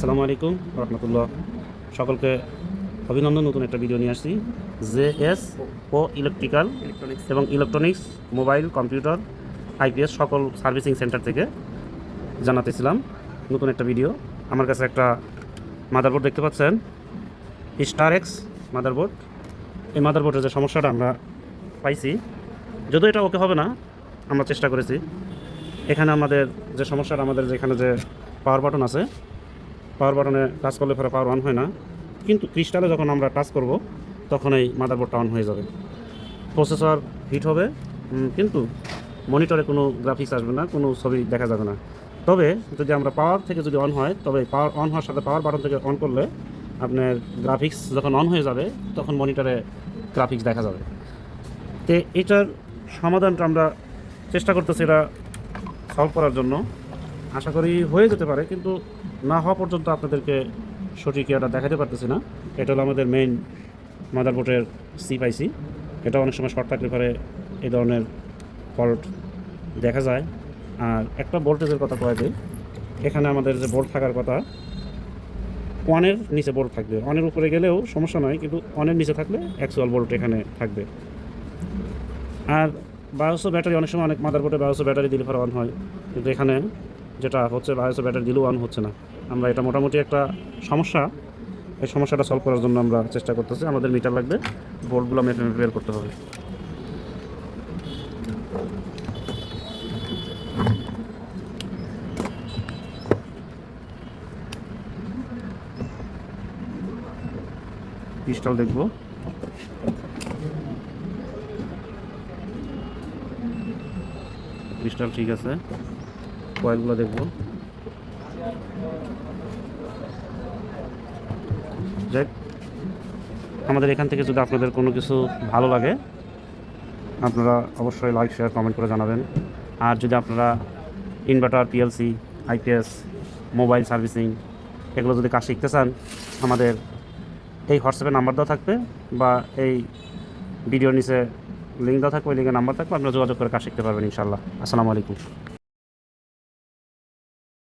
আসসালামু আলাইকুম রহমতুল্লাহ। সকলকে অভিনন্দন নতুন একটা ভিডিও নিয়ে আসছি। J S O electrical electronics এবং ইলেকট্রনিক্স মোবাইল কম্পিউটার আইপিএস সকল সার্ভিসিং সেন্টার থেকে জানাতেছিলাম নতুন একটা ভিডিও আমার কাছে একটা মাদারবোর্ড দেখতে পাচ্ছেন। স্টার এক্স মাদারবোর্ড এই মাদারবোর্ডের যে সমস্যাটা আমরা পাইছি যদিও এটা ওকে হবে না আমরা চেষ্টা করেছি। এখানে আমাদের যে সমস্যাটা আমাদের যেখানে যে পাওয়ার বাটন আছে পাওয়ার বাটনে টাচ করলে পরে পাওয়ার অন হয় না। কিন্তু ক্রিস্টালে যখন আমরা টাচ করব, তখন এই মাদারবোর্ডটা অন হয়ে যাবে। প্রসেসর হিট হবে কিন্তু মনিটরে কোনো গ্রাফিক্স আসবে না, কোনো ছবি দেখা যাবে না। তবে যদি আমরা পাওয়ার থেকে যদি অন হয়, তবে পাওয়ার অন হওয়ার সাথে পাওয়ার বাটন থেকে অন করলে আপনার গ্রাফিক্স যখন অন হয়ে যাবে, তখন মনিটরে গ্রাফিক্স দেখা যাবে। তো এটার সমাধানটা আমরা চেষ্টা করতেছি এটা সলভ করার জন্য। আশা করি হয়ে যেতে পারে, কিন্তু না হওয়া পর্যন্ত আপনাদেরকে সঠিক এটা দেখাতে পারতেছি না। এটা হলো আমাদের মেইন মাদারবোর্ডের সিপাইসি এটা অনেক সময় শর্ট থাকলে পরে এই ধরনের ফল্ট দেখা যায়। আর একটা ভোল্টেজের কথা কয়ে দিই, এখানে আমাদের যে বোর্ড থাকার কথা ওয়ানের নিচে বোর্ড থাকবে। অনের উপরে গেলেও সমস্যা নয়, কিন্তু অনের নিচে থাকলে অ্যাকচুয়াল বোল্ট এখানে থাকবে। আর বায়োসো ব্যাটারি, অনেক সময় অনেক মাদারবোর্ডে বায়োসো ব্যাটারি দিলে পরে অন হয়, কিন্তু এখানে যেটা হচ্ছে বায়োসো ব্যাটারি দিলেও অন হচ্ছে না। আমরা এটা মোটামুটি একটা সমস্যা। এই সমস্যাটা সলভ করার জন্য আমরা চেষ্টা করতেছি। আমাদের মিটার লাগবে। বোর্ডগুলো মেপে মেপে বের করতে হবে। ক্রিস্টাল দেখব। ক্রিস্টাল ঠিক আছে। কয়েলগুলো দেখব। যাক আমাদের এখান থেকে যদি আপনাদের কোনো কিছু ভালো লাগে, আপনারা অবশ্যই লাইক শেয়ার কমেন্ট করে জানাবেন। আর যদি আপনারা inverter PLC IPS mobile servicing এগুলো যদি কাজ শিখতে চান, আমাদের এই হোয়াটসঅ্যাপে নাম্বার দেওয়া থাকবে বা এই ভিডিওর নিচে লিঙ্ক দেওয়া থাকবে, ওই লিঙ্কের নাম্বার থাকবে, আপনারা যোগাযোগ করে কাজ শিখতে পারবেন ইনশাল্লাহ আসসালামু আলাইকুম।